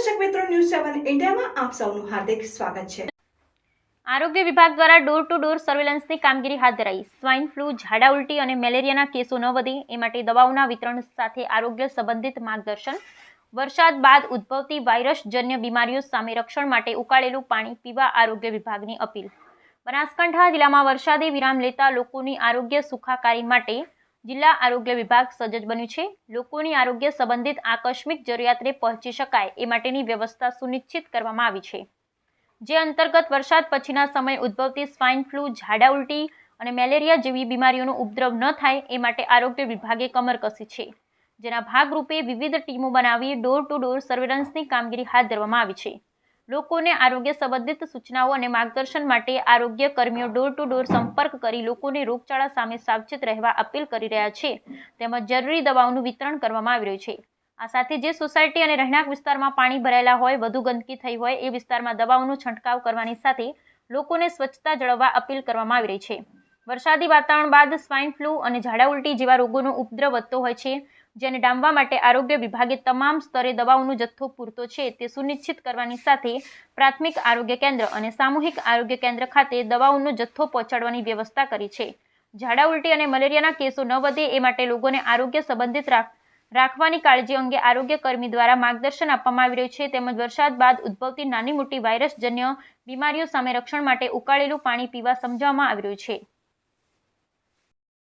મિત્રો ન્યૂઝ સેવન ઇન્ડિયામાં આપ સૌનું હાર્દિક સ્વાગત છે. આરોગ્ય વિભાગ દ્વારા ડોર ટુ ડોર સર્વેલન્સની કામગીરી હાથ ધરાઈ. સ્વાઇન ફ્લૂ, ઝાડા ઉલટી અને મેલેરિયાના કેસો ન વધે એ માટે દવાઓના વિતરણ સાથે આરોગ્ય સંબંધિત માર્ગદર્શન, વરસાદ બાદ ઉદ્ભવતી વાયરસજન્ય બીમારીઓ સામે રક્ષણ માટે ઉકાળેલું પાણી પીવા આરોગ્ય વિભાગની અપીલ. બનાસકાંઠા જિલ્લામાં વરસાદે વિરામ લેતા લોકોની આરોગ્ય સુખાકારી માટે જિલ્લા આરોગ્ય વિભાગ સજ્જ બન્યું છે. લોકોની આરોગ્ય સંબંધિત આકસ્મિક જરૂરિયાતને પહોંચી શકાય એ માટેની વ્યવસ્થા સુનિશ્ચિત કરવામાં આવી છે. જે અંતર્ગત વરસાદ પછીના સમયે ઉદ્ભવતી સ્વાઇન ફ્લૂ, ઝાડા ઉલટી અને મેલેરિયા જેવી બીમારીઓનો ઉપદ્રવ ન થાય એ માટે આરોગ્ય વિભાગે કમર કસી છે. જેના ભાગરૂપે વિવિધ ટીમો બનાવી ડોર ટુ ડોર સર્વેલન્સની કામગીરી હાથ ધરવામાં આવી છે. લોકોને આરોગ્ય સંબંધિત સૂચનાઓ અને માર્ગદર્શન માટે આરોગ્ય કર્મીઓ ડોર ટુ ડોર સંપર્ક કરી લોકોને રોગચાળા સામે સાવચેત રહેવા અપીલ કરી રહ્યા છે. તેમજ જરૂરી દવાઓનું વિતરણ કરવામાં આવી રહ્યું છે. આ સાથે જે સોસાયટી અને રહેણાંક વિસ્તારમાં પાણી ભરાયેલા હોય, વધુ ગંદકી થઈ હોય, એ વિસ્તારમાં દવાઓનો છંટકાવ કરવાની સાથે લોકોને સ્વચ્છતા જળવવા અપીલ કરવામાં આવી રહી છે. વરસાદી વાતાવરણ બાદ સ્વાઇન ફ્લૂ અને ઝાડા ઉલટી જેવા રોગોનો ઉપદ્રવ વધતો હોય છે, જેને ડામવા માટે આરોગ્ય વિભાગે તમામ સ્તરે દવાઓનો જથ્થો પૂરતો છે તે સુનિશ્ચિત કરવાની સાથે પ્રાથમિક આરોગ્ય કેન્દ્ર અને સામૂહિક આરોગ્ય કેન્દ્ર ખાતે દવાઓનો જથ્થો પહોંચાડવાની વ્યવસ્થા કરી છે. ઝાડા ઉલટી અને મલેરિયાના કેસો ન વધે એ માટે લોકોને આરોગ્ય સંબંધિત રાખ રાખવાની કાળજી અંગે આરોગ્ય કર્મી દ્વારા માર્ગદર્શન આપવામાં આવી રહ્યું છે, તેમજ વરસાદ બાદ ઉદ્ભવતી નાની મોટી વાયરસજન્ય બીમારીઓ સામે રક્ષણ માટે ઉકાળેલું પાણી પીવા સમજાવવામાં આવી રહ્યું છે.